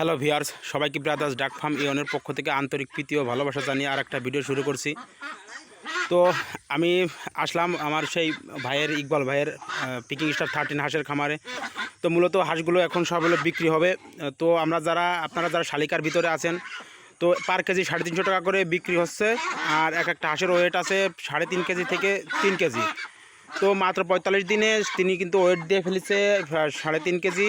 Hello viewers সবাইকে brothers duck farm ইয়নের পক্ষ থেকে আন্তরিক প্রীতি ও ভালোবাসা জানিয়ে আর একটা ভিডিও শুরু করছি। তো আমি আসলাম আমার সেই ভাইয়ের ইকবাল ভাইয়ের পিকিং স্টার থার্টিন হাঁসের খামারে। তো মূলত হাঁসগুলো এখন সব হলো বিক্রি হবে। তো আমরা যারা, আপনারা যারা শালিকার ভিতরে আছেন, তো পার কেজি সাড়ে তিনশো টাকা করে বিক্রি হচ্ছে। আর এক একটা হাঁসের ওয়েট আছে সাড়ে তিন কেজি থেকে তিন কেজি। তো মাত্র পঁয়তাল্লিশ দিনে তিনি কিন্তু ওয়েট দিয়ে ফেলেছে সাড়ে তিন কেজি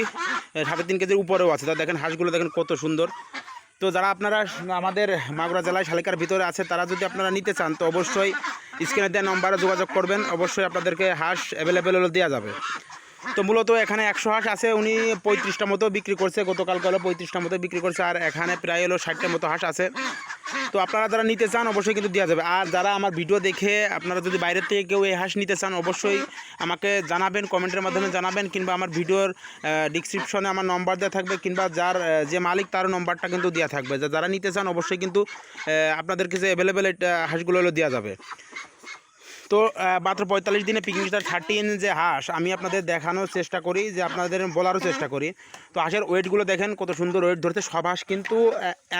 সাড়ে তিন কেজির উপরেও আছে। তা দেখেন হাঁসগুলো দেখেন কত সুন্দর। তো যারা আপনারা আমাদের মাগুরা জেলায় শালিকার ভিতরে আছে, তারা যদি আপনারা নিতে চান, তো অবশ্যই স্ক্রিনে দেওয়া নম্বরে যোগাযোগ করবেন। অবশ্যই আপনাদেরকে হাঁস অ্যাভেলেবেল দেওয়া যাবে। তো মূলত এখানে একশো হাঁস আছে, উনি পঁয়ত্রিশটা মতো বিক্রি করছে, গতকালকে হলো পঁয়ত্রিশটা মতো বিক্রি করছে, আর এখানে প্রায় হলো ষাটটা মতো হাঁস আছে। তো আপনারা যারা নিতে চান অবশ্যই কিন্তু দেওয়া যাবে। আর যারা আমার ভিডিও দেখে আপনারা যদি বাইরের থেকে কেউ এই হাঁস নিতে চান অবশ্যই আমাকে জানাবেন কমেন্টের মাধ্যমে জানাবেন কিংবা আমার ভিডিওর ডিসক্রিপশনে আমার নম্বর দেওয়া থাকবে কিংবা যার যে মালিক তার নম্বরটা কিন্তু দেওয়া থাকবে। যারা নিতে চান অবশ্যই কিন্তু আহ, আপনাদেরকে যে অ্যাভেলেবেল হাঁসগুলো হলো দেওয়া যাবে। তো মাত্র পঁয়তাল্লিশ দিনে পিকিং স্টার থার্টিন যে হাঁস, আমি আপনাদের দেখানোর চেষ্টা করি, যে আপনাদের বলারও চেষ্টা করি। তো হাঁসের ওয়েটগুলো দেখেন, কত সুন্দর ওয়েট ধরতে সব হাঁস কিন্তু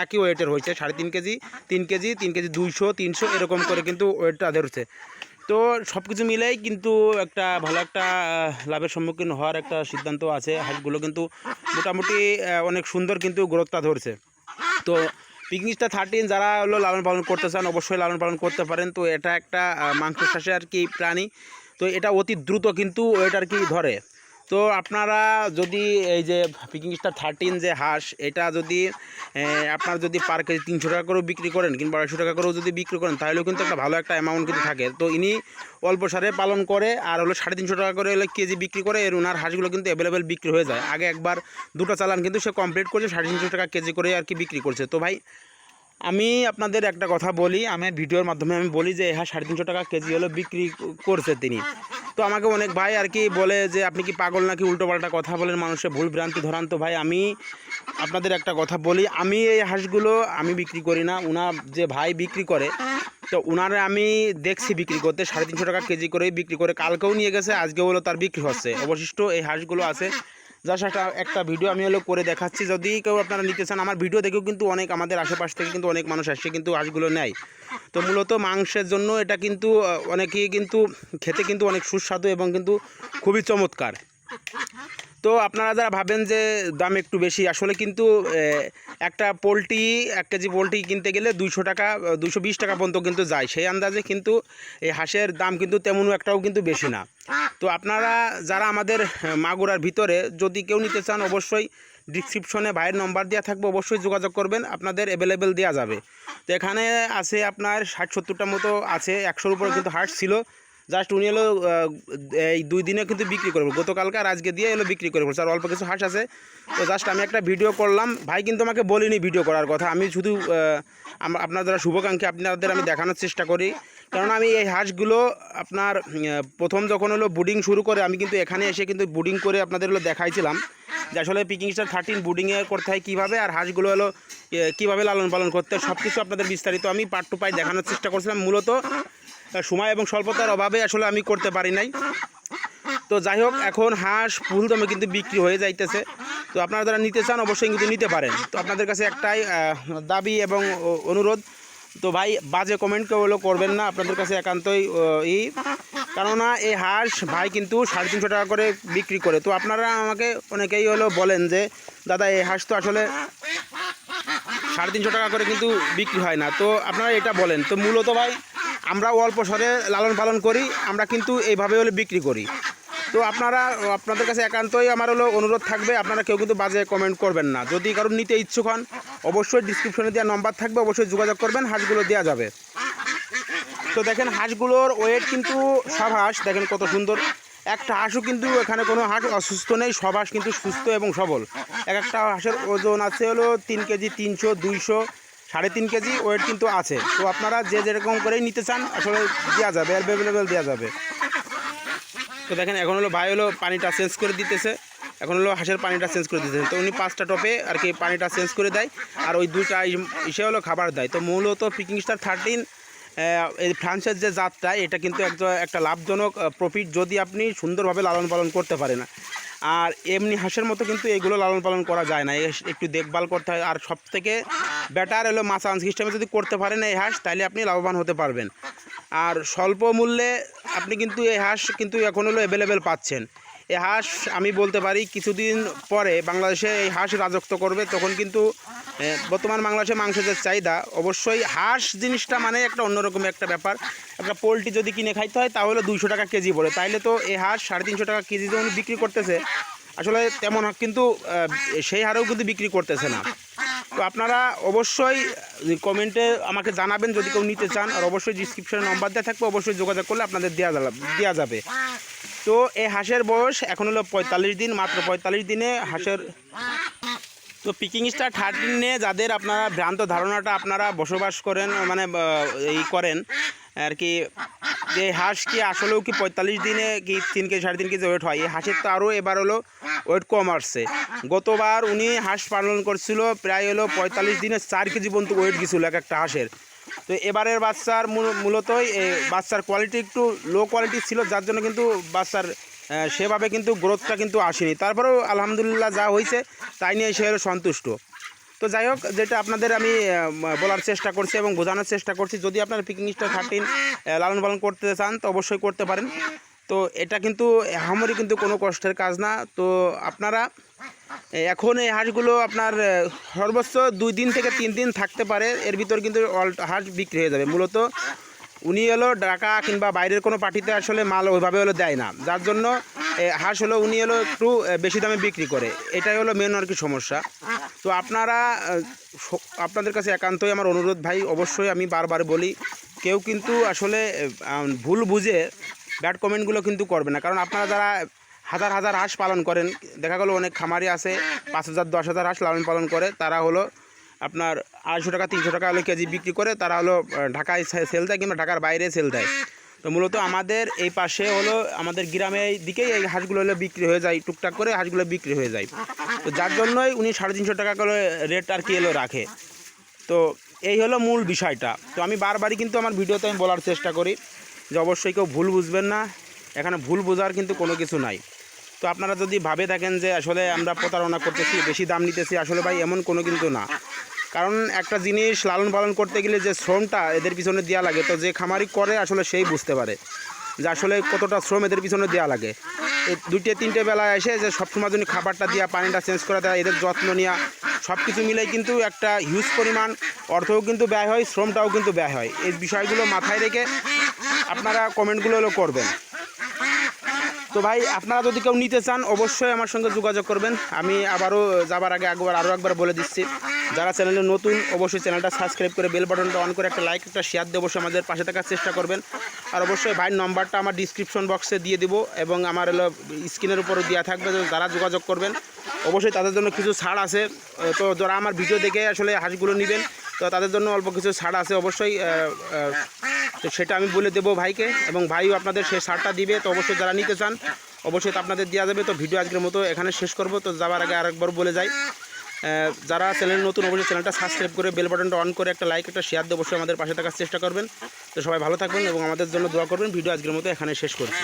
একই ওয়েটের হয়েছে, সাড়ে তিন কেজি তিন কেজি তিন কেজি দুইশো, তিনশো, এরকম করে কিন্তু ওয়েটটা ধরছে। তো সব কিছু মিলেই কিন্তু একটা ভালো একটা লাভের সম্মুখীন হওয়ার একটা সিদ্ধান্ত আছে। হাঁসগুলো কিন্তু মোটামুটি অনেক সুন্দর কিন্তু গ্রোথটা ধরছে। তো পিকনিকটা থার্টিন যারা হলো লালন পালন করতে চান, অবশ্যই লালন পালন করতে পারেন। তো এটা একটা মাংস চাষে আর কি প্রাণী। তো এটা অতি দ্রুত কিন্তু এটা আর কি ধরে? তো আপনারা যদি এই যে পিকিং স্টার থার্টিন যে হাঁস, এটা যদি আপনার যদি পার কেজি তিনশো টাকা করেও বিক্রি করেন কিংবা আড়াইশো টাকা করেও যদি বিক্রি করেন, তাহলেও কিন্তু একটা ভালো একটা অ্যামাউন্ট কিন্তু থাকে। তো ইনি অল্প সারে পালন করে আর হলো সাড়ে তিনশো টাকা করে হলে কেজি বিক্রি করে এর ওনার হাঁসগুলো কিন্তু অ্যাভেলেবেল বিক্রি হয়ে যায়। আগে একবার দুটো চালান কিন্তু সে কমপ্লিট করছে, সাড়ে তিনশো টাকা কেজি করে আর কি বিক্রি করছে। তো ভাই আমি আপনাদের একটা কথা বলি, আমি ভিডিওর মাধ্যমে আমি বলি যে হ্যাঁ সাড়ে তিনশো টাকা কেজি হলো বিক্রি করছে তিনি। তো আমাকে অনেক ভাই আর কি বলে যে, আপনি কি পাগল নাকি উল্টোপাল্টা কথা বলেন? মানুষের ভুল ভ্রান্তি ধরান তো ভাই। আমি আপনাদের একটা কথা বলি, আমি এই হাঁসগুলো আমি বিক্রি করি না। উনার যে ভাই বিক্রি করে, তো উনারে আমি দেখছি বিক্রি করতে, সাড়ে তিনশো টাকা কেজি করেই বিক্রি করে, কালকেও নিয়ে গেছে আজকে হলো তার বিক্রি হচ্ছে। অবশিষ্ট এই হাঁসগুলো আছে। যার সাথে একটা ভিডিও আমি হলো করে দেখাচ্ছি। যদি কেউ আপনারা নিতে চান, আমার ভিডিও দেখেও কিন্তু অনেক, আমাদের আশেপাশ থেকে কিন্তু অনেক মানুষ আসছে, কিন্তু হাঁসগুলো নেয়। তো মূলত মাংসের জন্য এটা কিন্তু অনেকেই কিন্তু খেতে কিন্তু অনেক সুস্বাদু এবং কিন্তু খুবই চমৎকার। তো আপনারা যারা ভাবেন যে দাম একটু বেশি, আসলে কিন্তু একটা পোলট্রি, এক কেজি পোলট্রি কিনতে গেলে দুইশো টাকা দুশো টাকা পর্যন্ত কিন্তু যায়। সেই আন্দাজে কিন্তু এই হাঁসের দাম কিন্তু তেমন একটাও কিন্তু বেশি না। তো আপনারা যারা আমাদের মাগুরার ভিতরে যদি কেউ নিতে চান, অবশ্যই ডিসক্রিপশনে ভাইয়ের নম্বর দেওয়া থাকবে, অবশ্যই যোগাযোগ করবেন। আপনাদের অ্যাভেলেবেল দেওয়া যাবে। তো এখানে আছে আপনার ষাট সত্তরটা মতো আছে, একশোর উপরে কিন্তু হার্ট ছিল। জাস্ট উনি হলো এই দুই দিনে কিন্তু বিক্রি করব গতকালকে আর আজকে দিয়ে এলো বিক্রি করে আর অল্প কিছু হাঁস আছে। তো জাস্ট আমি একটা ভিডিও করলাম। ভাই কিন্তু আমাকে বলিনি ভিডিও করার কথা। আমি শুধু আপনার যারা শুভাকাঙ্ক্ষী। আপনাদের আমি দেখানোর চেষ্টা করি। কারণ আমি এই হাঁসগুলো আপনার প্রথম যখন হলো বুডিং শুরু করে, আমি কিন্তু এখানে এসে কিন্তু বুডিং করে আপনাদের হলো দেখাইছিলাম। যে আসলে পিকিং স্টার থার্টিন বুডিংয়ে করতে হয় কীভাবে আর হাঁসগুলো হলো কীভাবে লালন পালন করতে সব কিছু আপনাদের বিস্তারিত আমি পার্ট টু পার্ট দেখানোর চেষ্টা করছিলাম। মূলত সময় এবং স্বল্পতার অভাবে আসলে আমি করতে পারি নাই। তো যাই হোক, এখন হাঁস, ফুল দামে কিন্তু বিক্রি হয়ে যাইতেছে। তো আপনারা যারা নিতে চান অবশ্যই কিন্তু নিতে পারেন। তো আপনাদের কাছে একটাই দাবি এবং অনুরোধ, তো ভাই বাজে কমেন্ট কেউ করবেন না, আপনাদের কাছে একান্তই ই। কেননা এই হাঁস ভাই কিন্তু সাড়ে তিনশো টাকা করে বিক্রি করে। তো আপনারা আমাকে অনেকেই হলো বলেন যে, দাদা, এই হাঁস তো আসলে সাড়ে তিনশো টাকা করে কিন্তু বিক্রি হয় না। তো আপনারা এটা বলেন। তো মূলত ভাই আমরা অল্প স্বরে লালন পালন করি, আমরা কিন্তু এইভাবে হলে বিক্রি করি। তো আপনারা, আপনাদের কাছে একান্তই আমার হলো অনুরোধ থাকবে, আপনারা কেউ কিন্তু বাজে কমেন্ট করবেন না। যদি কারণ নিতে ইচ্ছুক হন, অবশ্যই ডিসক্রিপশনে দেওয়া নম্বর থাকবে, অবশ্যই যোগাযোগ করবেন, হাঁসগুলো দেওয়া যাবে। তো দেখেন, হাঁসগুলোর ওয়েট কিন্তু সব হাঁস, দেখেন কত সুন্দর। একটা হাঁসও কিন্তু এখানে কোনো হাঁস অসুস্থ নেই, সব হাঁস কিন্তু সুস্থ এবং সবল। এক একটা হাঁসের ওজন আছে হলো তিন কেজি তিনশো, দুইশো সাড়ে তিন কেজি ওয়েট কিন্তু আছে। তো আপনারা যে যেরকম করেই নিতে চান, আসলে দেওয়া যাবে অ্যাভেলেবেল দেওয়া যাবে। তো দেখেন, এখন হলো ভাই হলো পানিটা চেঞ্জ করে দিতেছে। এখন হলো হাঁসের পানিটা চেঞ্জ করে দিতেছে। তো উনি পাঁচটা টপে আর কি পানিটা চেঞ্জ করে দেয়। আর ওই দুইটা ইসে হলো খাবার দেয়। তো মূলত পিকিং স্টার থার্টিন এই ফ্রান্সের যে জাতটা, এটা কিন্তু একটা একটা লাভজনক প্রফিট যদি আপনি সুন্দরভাবে লালন পালন করতে পারেন। আর এমনি হাঁসের মতো কিন্তু এগুলো লালন পালন করা যায় না। একটু দেখভাল করতে হয়। আর সব থেকে বেটার হলো মাছান সিস্টেমে যদি করতে পারেন এই হাঁস তাহলে আপনি লাভবান হতে পারবেন। আর স্বল্প মূল্যে আপনি কিন্তু এই হাঁস কিন্তু এখন হলো অ্যাভেলেবেল পাচ্ছেন। এই হাঁস আমি বলতে পারি, কিছুদিন পরে বাংলাদেশে এই হাঁস রাজত্ব করবে, তখন কিন্তু বর্তমান বাংলাদেশে মাংসের যে চাহিদা, অবশ্যই হাঁস জিনিসটা মানে একটা অন্যরকম একটা ব্যাপার। একটা পোলট্রি যদি কিনে খাইতে হয়, তাহলে দুইশো টাকা কেজি পড়ে। তাইলে তো এই হাঁস সাড়ে তিনশো টাকা কেজি যখন বিক্রি করতেছে, আসলে তেমন কিন্তু সেই হারেও কিন্তু বিক্রি করতেছে না। তো আপনারা অবশ্যই কমেন্টে আমাকে জানাবেন যদি কেউ নিতে চান, আর অবশ্যই ডিসক্রিপশনে নম্বর দেওয়া থাকবে, অবশ্যই যোগাযোগ করলে আপনাদের দেওয়া দেওয়া যাবে। তো এই হাঁসের বয়স এখন হলো পঁয়তাল্লিশ দিন, মাত্র পঁয়তাল্লিশ দিনে হাঁসের তো পিকিং স্টার থার্টিনে যাদের আপনারা ভ্রান্ত ধারণাটা আপনারা বসবাস করেন মানে এই করেন আর কি, যে হাঁস কি আসলেও কি পঁয়তাল্লিশ দিনে কি তিন কেজি সাড়ে তিন কেজি ওয়েট হয়? এই হাঁসের তো আরও এবার হলো ওয়েট কম আসছে। গতবার উনি হাঁস পালন করছিল, প্রায় হলো পঁয়তাল্লিশ দিনে চার কেজি পর্যন্ত ওয়েট গেছিল এক একটা হাঁসের। তো এবারের বাচ্চার মূল- মূলতই বাচ্চার কোয়ালিটি একটু লো কোয়ালিটি ছিল, যার জন্য কিন্তু বাচ্চার সেভাবে কিন্তু গ্রোথটা কিন্তু আসেনি। তারপরেও আলহামদুলিল্লাহ যা হয়েছে, তাই নিয়ে সে সন্তুষ্ট। তো যাই হোক, যেটা আপনাদের আমি বলার চেষ্টা করছি এবং বোঝানোর চেষ্টা করছি, যদি আপনারা পিকনিক স্টার থার্টিন লালন পালন করতে চান, তো অবশ্যই করতে পারেন। তো এটা কিন্তু আমারই কিন্তু কোনো কষ্টের কাজ না। তো আপনারা এখন এই হাঁসগুলো আপনার সর্বোচ্চ দুই দিন থেকে তিন দিন থাকতে পারে। এর ভিতর কিন্তু হাঁস বিক্রি হয়ে যাবে। মূলত উনি হলো ঢাকা কিংবা বাইরের কোনো পার্টিতে আসলে মাল ওইভাবে হলো দেয় না। যার জন্য হাঁস হলো, উনি হলো একটু বেশি দামে বিক্রি করে। এটাই হলো মেন আর কি সমস্যা। তো আপনারা আপনাদের কাছে একান্তই আমার অনুরোধ ভাই, অবশ্যই আমি বারবার বলি, কেউ কিন্তু আসলে ভুল বুঝে ব্যাড কমেন্টগুলো কিন্তু করবে না। কারণ আপনারা যারা হাজার হাজার হাঁস পালন করেন, দেখা গেলো অনেক খামারি আছে, পাঁচ হাজার, দশ হাজার হাঁস লালন পালন করে, তারা হলো আপনার আড়াইশো টাকা, তিনশো টাকা হলো কেজি বিক্রি করে, তারা হলো ঢাকায় সেল দেয় কিংবা ঢাকার বাইরে সেল দেয়। তো মূলত আমাদের এই পাশে হলো আমাদের গ্রামের দিকেই এই হাঁসগুলো হলো বিক্রি হয়ে যায়, টুকটাক করে হাঁসগুলো বিক্রি হয়ে যায়। তো যার জন্যই উনি সাড়ে তিনশো টাকা করে রেট আর কি এলো রাখে। তো এই হলো মূল বিষয়টা। তো আমি বারবারই কিন্তু আমার ভিডিওতে আমি বলার চেষ্টা করি যে অবশ্যই কেউ ভুল বুঝবেন না, এখানে ভুল বোঝার কিন্তু কোনো কিছু নাই। তো আপনারা যদি ভাবে থাকেন যে আসলে আমরা প্রতারণা করতেছি, বেশি দাম নিতেছি, আসলে ভাই এমন কোনো কিন্তু না। কারণ একটা জিনিস লালন পালন করতে গেলে যে শ্রমটা এদের পিছনে দেওয়া লাগে, তো যে খামারি করে আসলে সেই বুঝতে পারে যে আসলে কতটা শ্রম এদের পিছনে দেওয়া লাগে। দুইটে, তিনটে বেলায় এসে যে সবসময় জন্য খাবারটা দেওয়া পানিটা চেঞ্জ করা দেওয়া এদের যত্ন নেওয়া সব কিছু মিলেই কিন্তু একটা হিউজ পরিমাণ অর্থও কিন্তু ব্যয় হয়, শ্রমটাও কিন্তু ব্যয় হয়। এই বিষয়গুলো মাথায় রেখে আপনারা কমেন্টগুলো করবেন। তো ভাই, আপনারা যদি কেউ নিতে চান, অবশ্যই আমার সঙ্গে যোগাযোগ করবেন। আমি আবারও যাবার আগে একবার আরও একবার বলে দিচ্ছি, যারা চ্যানেলে নতুন, অবশ্যই চ্যানেলটা সাবস্ক্রাইব করে বেল বাটনটা অন করে একটা লাইক একটা শেয়ার দিয়ে অবশ্যই আমাদের পাশে থাকার চেষ্টা করবেন। আর অবশ্যই ভাইয়ের নম্বরটা আমার ডিসক্রিপশন বক্সে দিয়ে দিব এবং আমার হলো স্ক্রিনের উপরও দেওয়া থাকবে যারা যোগাযোগ করবেন, অবশ্যই তাদের জন্য কিছু ছাড় আছে। তো যারা আমার ভিডিও দেখে আসলে হাঁসগুলো নেবেন, তো তাদের জন্য অল্প কিছু ছাড় আছে। অবশ্যই তো সেটা আমি বলে দেবো ভাইকে এবং ভাইও আপনাদের সেই সারটা দিবে, তো অবশ্যই যারা নিতে চান, অবশ্যই তো আপনাদের দেওয়া যাবে। তো ভিডিও আজকের মতো এখানে শেষ করব। তো যাওয়ার আগে আরেকবার বলে যাই যারা চ্যানেল নতুন, অবশ্যই চ্যানেলটা সাবস্ক্রাইব করে বেল বাটনটা অন করে একটা লাইক একটা শেয়ার দিয়ে অবশ্যই আমাদের পাশে থাকার চেষ্টা করবেন। তো সবাই ভালো থাকবেন এবং আমাদের জন্য দোয়া করবেন। ভিডিও আজকের মতো এখানে শেষ করছি।